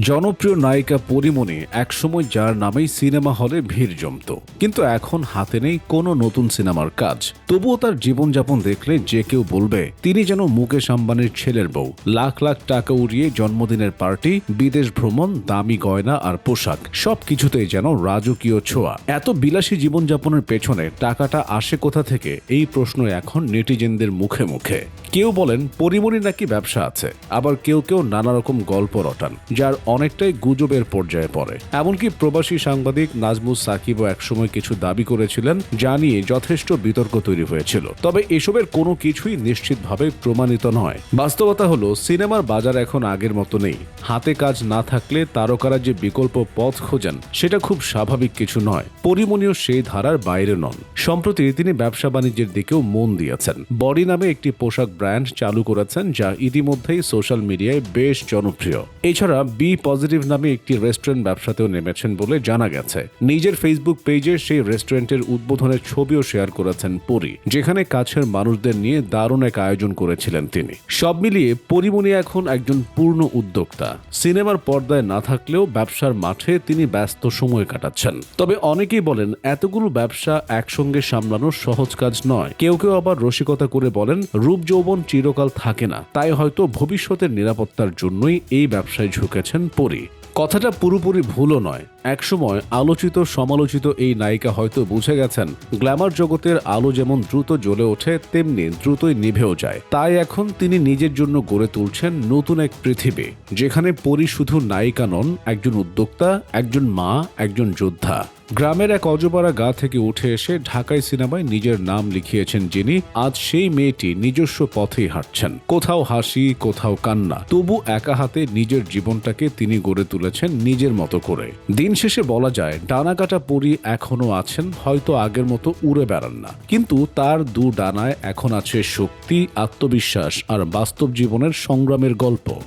জনপ্রিয় নায়িকা পরিমণি একসময় যার নামেই সিনেমা হলে ভিড় জমত। কিন্তু এখন হাতে নেই কোনো নতুন সিনেমার কাজ। তবুও তার জীবনযাপন দেখলে যে কেউ বলবে, তিনি যেন মুকেশ আম্বানির ছেলের বউ। লাখ লাখ টাকা উড়িয়ে জন্মদিনের পার্টি, বিদেশ ভ্রমণ, দামি গয়না আর পোশাক সব কিছুতেই যেন রাজকীয় ছোঁয়া। এত বিলাসী জীবনযাপনের পেছনে টাকাটা আসে কোথা থেকে? এই প্রশ্ন এখন নেটিজেনদের মুখে মুখে। কেউ বলেন পরিমণি নাকি ব্যবসা আছে। আবার কেউ কেউ নানা রকম গল্প রটান, যার অনেকটাই গুজবের পর্যায়ে পড়ে। এমনকি প্রবাসী সাংবাদিক নাজমুস সাকিবও একসময় কিছু দাবি করেছিলেন যা নিয়ে যথেষ্ট বিতর্ক তৈরি হয়েছিল। তবে এসবের কোনো কিছুই নিশ্চিতভাবে প্রমাণিত নয়। বাস্তবতা হলো, সিনেমার বাজার এখন আগের মতো নেই। হাতে কাজ না থাকলে তারকারা যে বিকল্প পথ খোঁজেন, সেটা খুব স্বাভাবিক কিছু নয়। পরিমণীয় সেই ধারার বাইরে নন। সম্প্রতি তিনি ব্যবসা বাণিজ্যের দিকেও মন দিয়েছেন। বডি নামে একটি পোশাক ব্র্যান্ড চালু করেছেন যা ইতিমধ্যেই সোশ্যাল মিডিয়ায় বেশ জনপ্রিয়। এছাড়া বি পজিটিভ নামে একটি রেস্টুরেন্ট ব্যবসাতেও নেমেছেন বলে জানা গেছে। নিজের ফেসবুক পেজে সেই রেস্টুরেন্টের উদ্বোধনের ছবিও শেয়ার করেছেন পরি, যেখানে কাছের মানুষদের নিয়ে দারুণ এক আয়োজন করেছিলেন তিনি। সব মিলিয়ে পরিমণি এখন একজন পূর্ণ উদ্যোক্তা। সিনেমার পর্দায় না থাকলেও ব্যবসার মাঠে তিনি ব্যস্ত সময় কাটাচ্ছেন। তবে অনেকেই বলেন, এতগুলো ব্যবসা একসঙ্গে সামলানো সহজ কাজ নয়। কেউ কেউ আবার রসিকতা করে বলেন, রূপ যৌবন চিরকাল থাকে না। তাই হয়তো ভবিষ্যতের নিরাপত্তার জন্যই এই ব্যবসায় ঝুঁকেছেন পরি কথাটা পুরোপুরি ভুলও নয়। একসময় আলোচিত, সমালোচিত এই নায়িকা হয়তো বুঝে গেছেন, গ্ল্যামার জগতের আলো যেমন দ্রুত জ্বলে ওঠে, তেমনি দ্রুতই নিভেও যায়। তাই এখন তিনি নিজের জন্য গড়ে তুলছেন নতুন এক পৃথিবী, যেখানে পরি শুধু নায়িকা নন, একজন উদ্যোক্তা, একজন মা, একজন যোদ্ধা। গ্রামের এক অজপাড়া গা থেকে উঠে এসে ঢাকায় সিনেমায় নিজের নাম লিখিয়েছেন যিনি, আজ সেই মেয়েটি নিজস্ব পথেই হাঁটছেন। কোথাও হাসি, কোথাও কান্না, তবু একা হাতে নিজের জীবনটাকে তিনি গড়ে তুলেছেন নিজের মতো করে। দিন শেষে বলা যায় ডানা কাটা পরি এখনও আছেন, হয়তো আগের মতো উড়ে বেড়ান না। কিন্তু তার দু ডানায় এখন আছে শক্তি, আত্মবিশ্বাস আর বাস্তব জীবনের সংগ্রামের গল্প।